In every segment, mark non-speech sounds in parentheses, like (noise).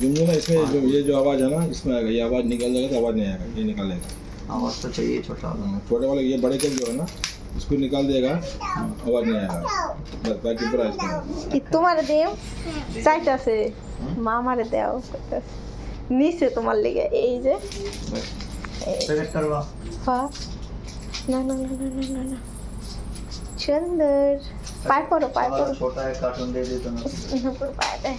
झुनझुना इसमें जो ये जो आवाज़ है ना इसमें आएगा ये आवाज़ निकल जाएगा तो आवाज़ नहीं आएगा ये निकालेगा आवाज तो चाहिए छोटा वाला हाँ, छोटे वाले ये बड़े का जो है ना इसको निकाल देगा आवाज़ नहीं आएगा बस बाकी पूरा इसका কি তোমার দেও চাইতাছে মা আমারে দেও কইতাছে। নিচে তোমার লেগে এই যে এই। पैकेट करवा হ্যাঁ না না না না না না না সুন্দর পায় পড়ো পায় हमारा পড়ো छोटा है कार्टून दे दे तो ना উপর পায় দেয়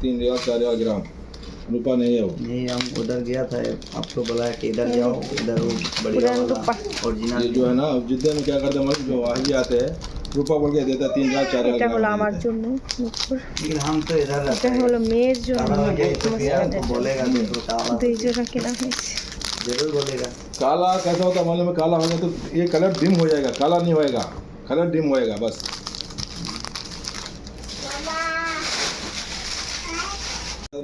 तीन रियाल चार रियाल ग्राम रुपया नहीं है वो नहीं हम उधर गया था आपको बुलाया कि इधर जाओ इधर वो बढ़िया पुराना वाला रुपा। ओरिजिनल ये जो है ना अब जिद्दे में क्या करते हैं मतलब जो वही आते हैं रुपया बोल के देता है तीन रियाल चार रियाल এটা হলো ग्राम আমার देते हैं। জন্য নুপুর लेकिन हम तो इधर रहते এটা हैं হলো মেয়ের জন্য काला हो जाए तो क्या মুস্কানের तो জন্য। बोलेगा देखो काला দুই জোড়া কেনা হয়েছে जरूर बोलेगा काला कैसा होता है मालूम है काला हो गया तो ये कलर डिम हो जाएगा काला नहीं होएगा कलर डिम होएगा बस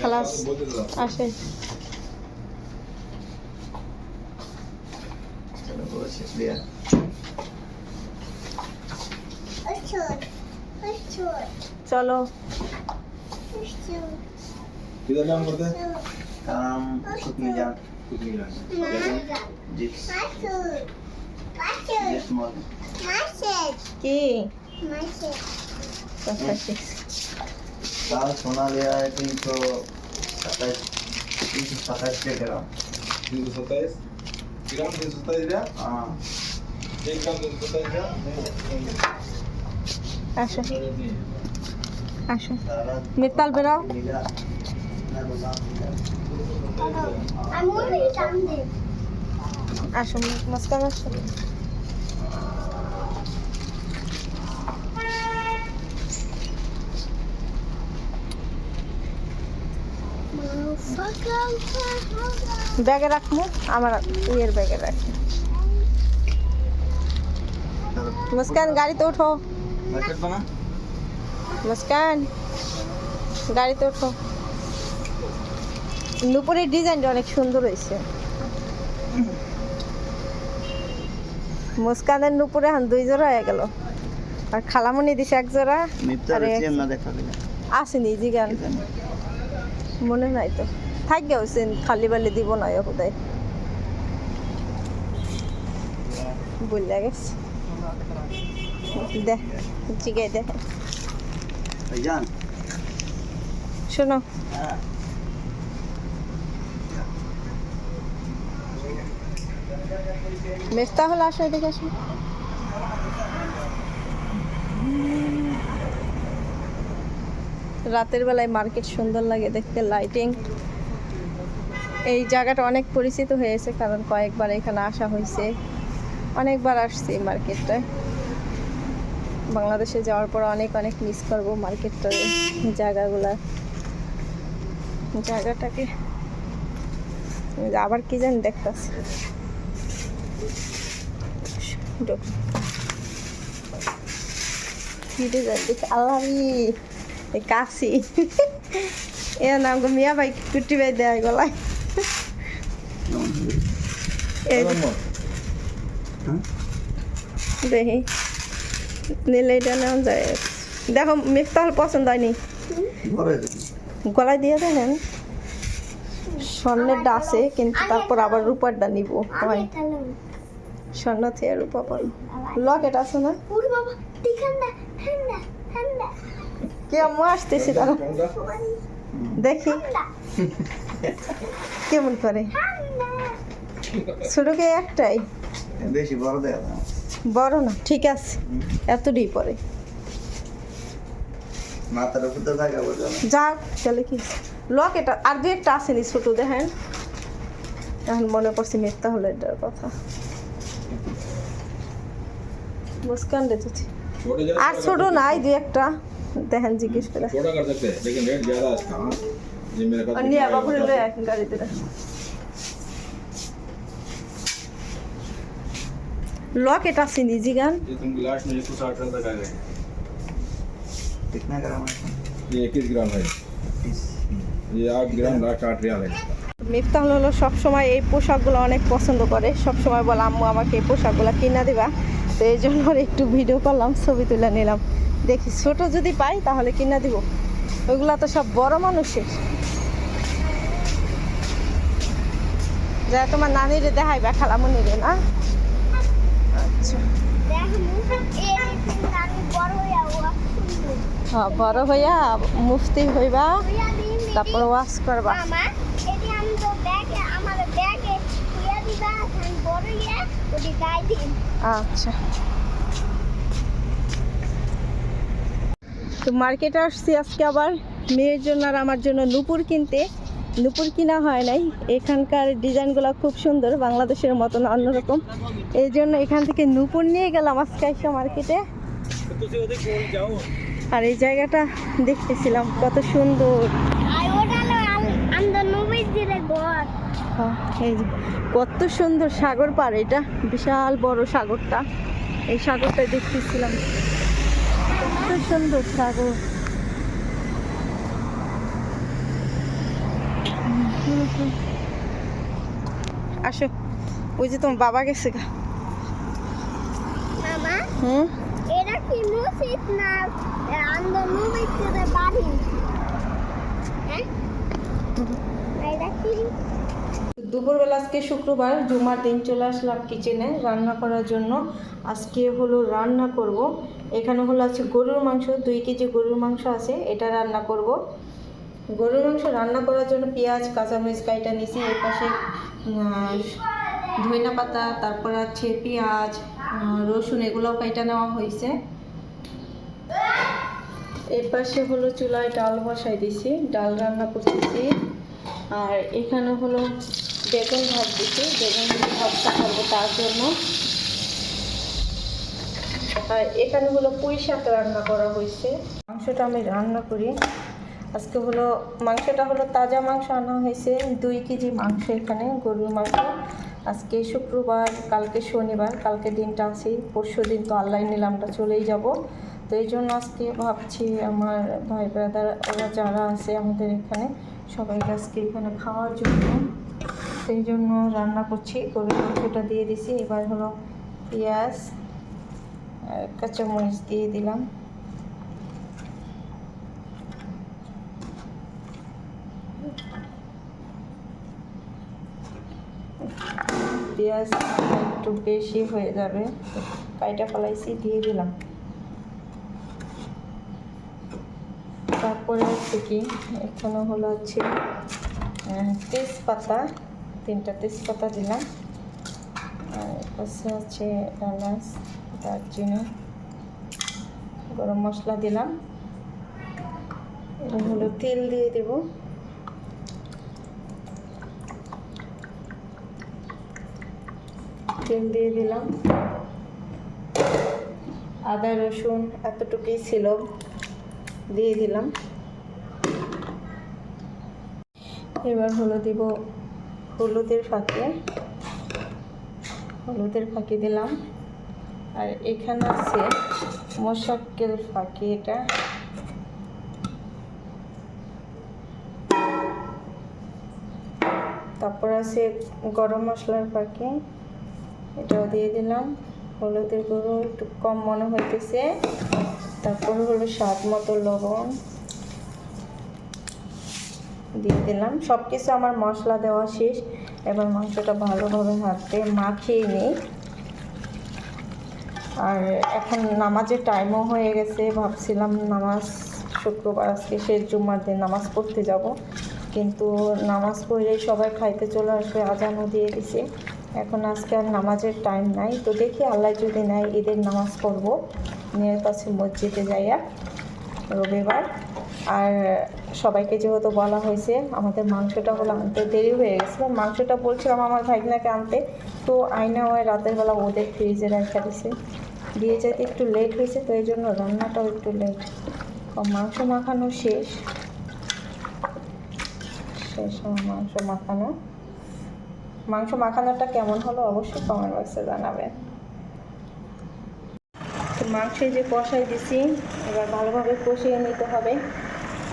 খালাস আসে। চলো। কিদের কি? মাসেজ তাও সোনা দেওয়া তিনশো সাতাশ তিনশো সাতাশ গ্রাম। তিনশো সাতাইশ। গ্রাম হ্যাঁ। এক গ্রাম তিনশো ব্যাগে রাখব আমার ইয়ের ব্যাগে রাখি। মুস্কান গাড়িতে উঠো। মুস্কান গাড়িতে উঠো। নুপুরের ডিজাইনটা অনেক সুন্দর হয়েছে। মুস্কানের নুপুরে এখন দুই জোড়া হয়ে গেল। আর খালামুনি দিছে এক জোড়া। আসেনি জিগান। মনে নাই তো। খালি বালি দিব গেছে। জিগে শোনো। বেশ তাহলে আসো এদিকে আসো। রাতের বেলায় মার্কেট সুন্দর লাগে দেখতে লাইটিং এই জায়গাটা অনেক পরিচিত হয়েছে, কারণ কয়েকবার এখানে আসা হয়েছে। অনেকবার আসছি এই মার্কেটটায়। বাংলাদেশে যাওয়ার পর অনেক অনেক মিস করব মার্কেটটার জায়গাগুলা। জায়গাটাকে আবার কি জানি দেখতেছি। আল্লাহি কাশি। এর নাম মিয়া ভাই কুটি ভাই দেয় গলায়? দেখি। নিলে এটা নেওয়া যায়। দেখো মিফতাল পছন্দ হয়নি। গলায় দিয়ে দেখেন স্বর্ণেরটা আছে কিন্তু তারপর আবার রূপারটা নিব। হয়। স্বর্ণ থেকে রূপা পাবো। লকেট আছে না? কে আম্মু আসতেছি তারা? দেখি। কেমন করে? ছোটকে একটাই বেশি বড় দেয় না বড় না ঠিক আছে এতটাই পরে মাথার উপর তো জায়গা বোঝা না যাক তাহলে কি লক এটা আর দু একটা আসেনি ছোট দেখেন এখন মনে পড়ছে মিথ্যা হলো এটার কথা মুস্কান রে তুই छोटे जरा আর ছোট নাই দু একটা দেখেন জিজ্ঞেস করে छोटा कर सकते हैं लेकिन रेट ज़्यादा है इसका हाँ ये मेरे पास নিয়ে বাবুরে লয়ে এখন গাড়িতে রাখ। লক এটা আসেনি জিগান ये तुम लास्ट में एक सौ साठ रुपये तक आ गए कितना ग्राम है ये इक्कीस ग्राम है ये आठ ग्राम लास्ट आठ रियाल है মিফতাহুল হলো সবসময় এই পোশাকগুলো অনেক পছন্দ করে সবসময় বলে আম্মু আমাকে এই পোশাকগুলো কিনা দিবা তো এই জন্য ওর একটু ভিডিও করলাম ছবি তুলে নিলাম দেখি ছোট যদি পাই তাহলে কিনা দিব ওইগুলা তো সব বড় মানুষের যা তোমার নানিরে দেখাইবা খালামুনিরে না আচ্ছা। হ্যাঁ বড় হইয়া মুফতি হইবা তারপর ওয়াশ করবা। দিন। আচ্ছা। তো মার্কেটে আসছি আজকে আবার মেয়ের জন্য আর আমার জন্য নুপুর কিনতে। নুপুর কিনা হয় নাই। এখানকার ডিজাইনগুলো খুব সুন্দর বাংলাদেশের মতন অন্যরকম। এই জন্য এখান থেকে নুপুর নিয়ে গেলাম আজকে এসে মার্কেটে। আর এই জায়গাটা দেখতেছিলাম কত সুন্দর। হ্যাঁ, এই কত সুন্দর সাগর পার এটা বিশাল বড় সাগরটা। এই সাগরটা দেখতেছিলাম। কত সুন্দর সাগর। আসো। ওই যে তোমার বাবা গেছে গা। মামা হুম? এটা কি মসজিদ না নবীর দিলে বাড়ি? হ্যাঁ? এটা কি? দুপুরবেলা আজকে শুক্রবার জুমার দিন চলে আসলাম কিচেনে রান্না করার জন্য। আজকে হলো রান্না করব। এখানে হলো আছে গরুর মাংস দুই কেজি গরুর মাংস আছে এটা রান্না করব। গরুর মাংস রান্না করার জন্য পেঁয়াজ, কাঁচামরিচ, কাইটা নিছি এর পাশে ধইনা পাতা, তারপর আছে পেঁয়াজ রসুন, এগুলোও কাইটা নেওয়া হয়েছে এর পাশে হলো চুলায় ডাল বসাই দিছি, ডাল রান্না করতেছি। আর এখানে হলো বেগুন ভাত দিছি বেগুন ভাতটা করব তার জন্য। আর এখানে হলো পুঁই শাক রান্না করা হয়েছে মাংসটা আমি রান্না করি। আজকে হলো মাংসটা হলো তাজা মাংস আনা হয়েছে, দুই কেজি মাংস এখানে, গরুর মাংস। আজকে শুক্রবার, কালকে শনিবার, কালকে দিনটা আছি, পরশু দিন তো আল্লাহ নিলামটা চলেই যাব। তো এই জন্য আজকে ভাবছি আমার ভাই ব্রাদার, ওরা যারা আছে আমাদের এখানে, সবাইকে আজকে এখানে খাওয়ার জন্য। সেই জন্য রান্না করছি, গরুর মাংসটা দিয়ে দিছি। এবার হলো পেঁয়াজ কাঁচামরিচ দিয়ে দিলাম। পেঁয়াজ একটু বেশি হয়ে যাবে। কাইটা ফেলাইছি, দিয়ে দিলাম। তারপরে হচ্ছে কি, এখানে হলো হচ্ছে তেজপাতা, তিনটা তেজপাতা দিলাম। আর আছে এলাচ দারচিনি, গরম মশলা দিলাম। হলো তেল দিয়ে দেব। তেল দিয়ে দিলাম। আদা, রসুন এতটুকুই ছিল, দিয়ে দিলাম। এবার হলো দিব, হলুদের ফাঁকে। হলুদের ফাঁকি দিলাম। আর এখানে আছে মশাক্কেল ফাঁকি এটা। তারপর আছে গরম মশলার ফাঁকি। এটাও দিয়ে দিলাম। হলুদের গুঁড়ো একটু কম মনে হইতেছে। তারপর হলো স্বাদ মতো লবণ দিয়ে দিলাম। সব কিছু আমার মশলা দেওয়া শেষ। এবার মাংসটা ভালোভাবে হাতে মাখিয়ে নিই। আর এখন নামাজের টাইমও হয়ে গেছে। ভাবছিলাম নামাজ শুক্রবার, আজকে শেষ জুম্মার দিন নামাজ পড়তে যাব। কিন্তু নামাজ পড়লেই সবাই খাইতে চলে আসবে আজানও দিয়ে দিছে। এখন আজকে আর নামাজের টাইম নাই। তো দেখি আল্লাহ যদি নেয়, ঈদের নামাজ পড়ব। নিয়ত কাছে মসজিদে যাইয়া রবিবার। আর সবাইকে যেহেতু বলা হয়েছে, আমাদের মাংসটা হলো আনতে দেরি হয়ে গেছিল মাংসটা বলছিলাম আমার ভাইগনাকে আনতে। তো আয়না হয় রাতের বেলা ওদের ফ্রিজে রাখা দিছে। দিয়ে যেতে একটু লেট হয়েছে, তো এই জন্য রান্নাটাও একটু লেট মাংস মাখানো শেষ। শেষ আমার মাংস মাখানো? মাংস মাখানোটা কেমন হলো অবশ্যই কমেন্ট বক্সে জানাবেন। তো মাংসে যে কষাই দিছি, এবার ভালোভাবে কষিয়ে নিতে হবে।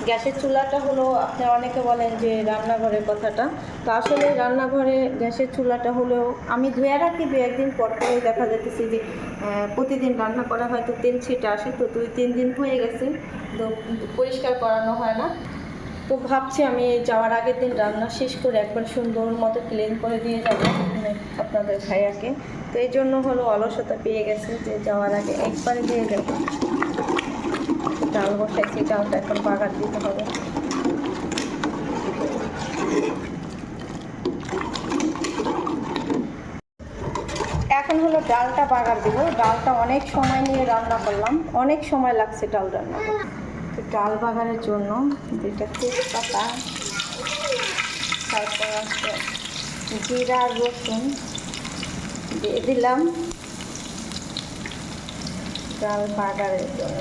গ্যাসের চুলাটা হলো, আপনি অনেকে বলেন যে রান্নাঘরের কথাটা। তো আসলে রান্নাঘরে গ্যাসের চুলাটা হলেও আমি ধুয়ে রাখি, দু একদিন পর পরে দেখা যাচ্ছে যে প্রতিদিন রান্না করা হয়তো তেল ছিটে আসে, তো দুই তিন দিন হয়ে গেছে, তো পরিষ্কার করানো হয় না। তো ভাবছি আমি যাওয়ার আগের দিন রান্না শেষ করে একবার সুন্দর মতো ক্লিন করে দিয়ে যাব আপনাদের ভাইয়াকে। তো এই জন্য হলো অলসতা পেয়ে গেছে যে যাওয়ার আগে একবারে দিয়ে যাব। ডাল বসাইছি, ডালটা এখন বাগার দিতে হবে। এখন হলো ডালটা বাগার দিব। ডালটা অনেক সময় নিয়ে রান্না করলাম, অনেক সময় লাগছে ডাল রান্না ডাল জন্য দুইটা তেজপাতা তারপর আছে জিরা রসুন দিয়ে দিলাম ডাল বাগারের জন্য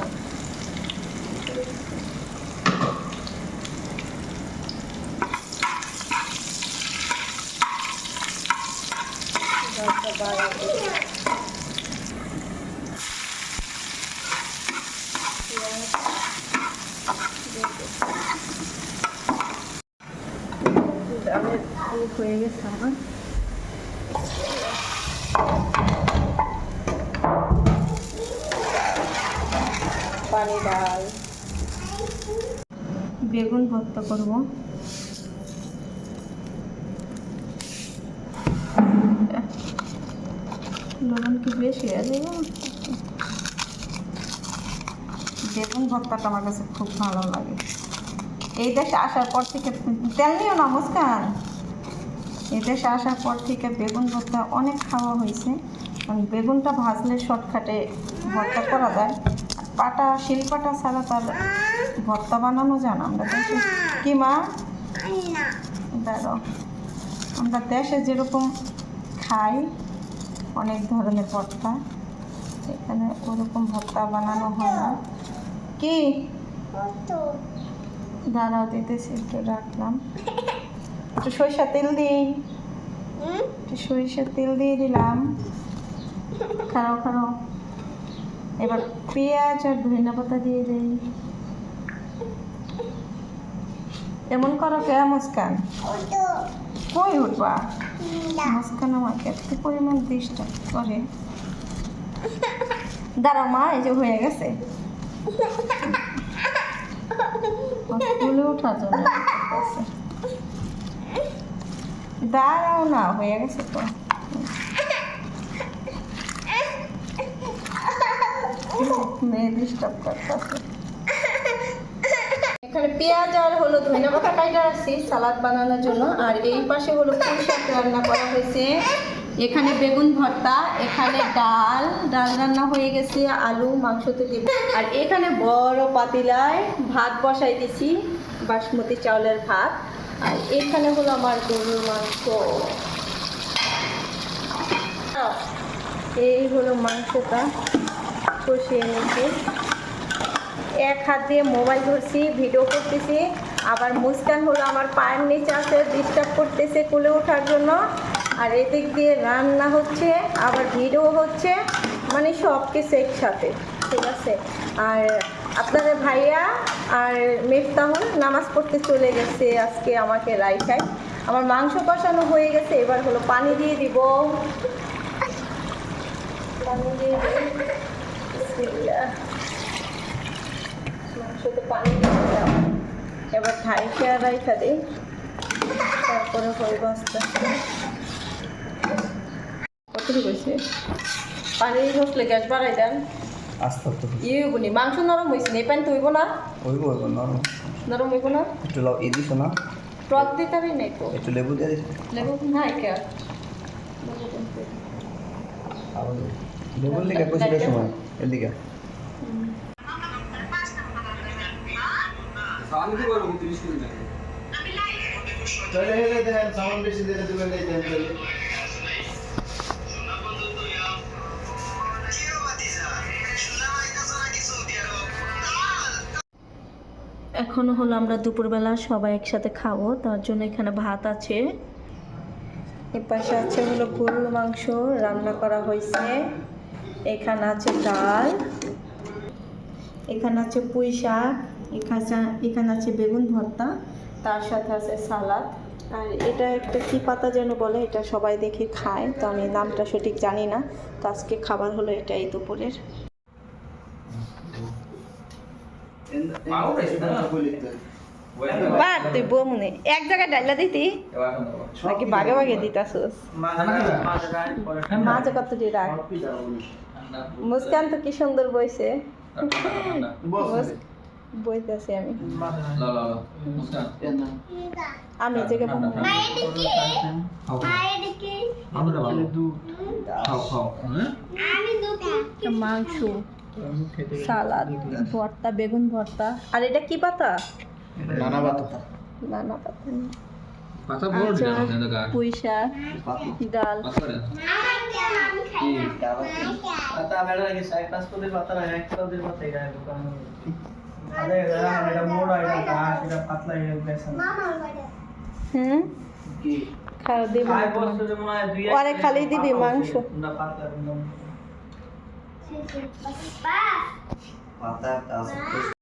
দিলাম। ডালের গেছে আমার পানি ডাল বেগুন ভর্তা করব। লবণ কি বেশি আছে বেগুন ভর্তাটা আমার কাছে খুব ভালো লাগে। এই দেশে আসার পর থেকে তেল নিও না, মুস্কান। এই দেশে আসার পর থেকে বেগুন ভর্তা অনেক খাওয়া হয়েছে। কারণ বেগুনটা ভাজলে শর্টকাটে ভর্তা করা যায়। পাটা, শিলপাটা ছাড়া তার ভর্তা বানানো যায় না। আমরা দেশে কি মা? দাঁড়াও আমরা দেশে যেরকম খাই, অনেক ধরনের ভর্তা। এখানে ওরকম ভর্তা বানানো হয় না। কি? দাঁড়াও, দিতেছি, একটু রাখলাম। একটু সরিষা তেল দিই একটু সরিষার তেল দিয়ে দিলাম। খারাও খারাও এবার পেঁয়াজ আর ধনিয়া পাতা দিয়ে দিই। এমন করো কে মুস্কান? কই উঠবা? মুস্কান আমাকে এত পরিমাণ ডিস্টার্ব করে। দাঁড়া মা এই যে হয়ে গেছে। (laughs) জন্য করতেছে। দাঁড়াও না, হয়ে গেছে তো। মেয়ে ডিস্টার্ব করতেছে। এখানে পেঁয়াজ আর হলো ধনিয়া পাতা কাটা রাখছি সালাদ বানানোর জন্য। আর এই পাশে হলো পুঁই শাক রান্না করা হয়েছে। এখানে বেগুন ভর্তা, এখানে ডাল। ডাল রান্না হয়ে গেছে, আলু, মাংস তো দিব। আর এখানে বড় পাতিলায় ভাত বসাই দিছি, বাসমতি চাউলের ভাত। আর এখানে হলো আমার গরুর মাংস। এই হলো মাংসটা কষিয়ে নিচ্ছি এক হাত দিয়ে মোবাইল ধরছি, ভিডিও করতেছি। আবার মুস্কান হলো আমার পায়ের নিচে আছে ডিস্টার্ব করতেছে কুলে ওঠার জন্য। আর এদিক দিয়ে রান্না হচ্ছে, আবার ভিডিও হচ্ছে মানে সব কিছু একসাথে, ঠিক আছে? আর আপনাদের ভাইয়া আর মেফতাহুল নামাজ পড়তে চলে গেছে আজকে আমাকে রাইখায়। আমার মাংস কষানো হয়ে গেছে, এবার হলো পানি দিয়ে দিব। পানি দিয়ে। মাংসতে পানি দিয়ে দিলাম। এবার আর রাইখা দিই। তারপরে আস্তে আস্তে। কতটুকু হয়েছে? পানি বসলে গ্যাস বাড়াই দেন। আস্তে আস্তে। ইয়ে হইব নি মাংস নরম হয়েছে না তো হইব না? ওইব ওইব নরম নরম হইব না? একটু লাও এই দিছো না। টক দিতে পারি নাই তো একটু লেবু দিয়ে দিছো। লেবু নাই কে লেবুর লিগে কইছিস সময় এদিকে চলে হেলে দেখেন সাউন্ড বেশি দিলে তুমি দেন চলে এখনও হলো আমরা দুপুরবেলা সবাই একসাথে খাব, তার জন্য এখানে ভাত আছে। এর পাশে আছে হলো গরুর মাংস, রান্না করা হয়েছে। এখানে আছে ডাল, এখানে আছে পুঁই শাক এখানে আছে বেগুন ভর্তা, তার সাথে আছে সালাদ। আর এটা একটা কি পাতা যেন বলে, এটা সবাই দেখে খায়, তো আমি নামটা সঠিক জানি না। তো আজকে খাবার হলো এটাই দুপুরের। তুই বমুনে। এক জায়গায় ডাইলা দিতি? নাকি বাগে বাগে কত রাখ? মুস্কান তো কি সুন্দর বইছে। বইতেছি আমি। আমি দুটো মাংস। সালাদ ভর্তা বেগুন ভর্তা। আর এটা কি পাতা? নানা পাতা। না। পাতা পুঁই শাক ডাল। ওরে খালি দিবি মাংস। না পাতলা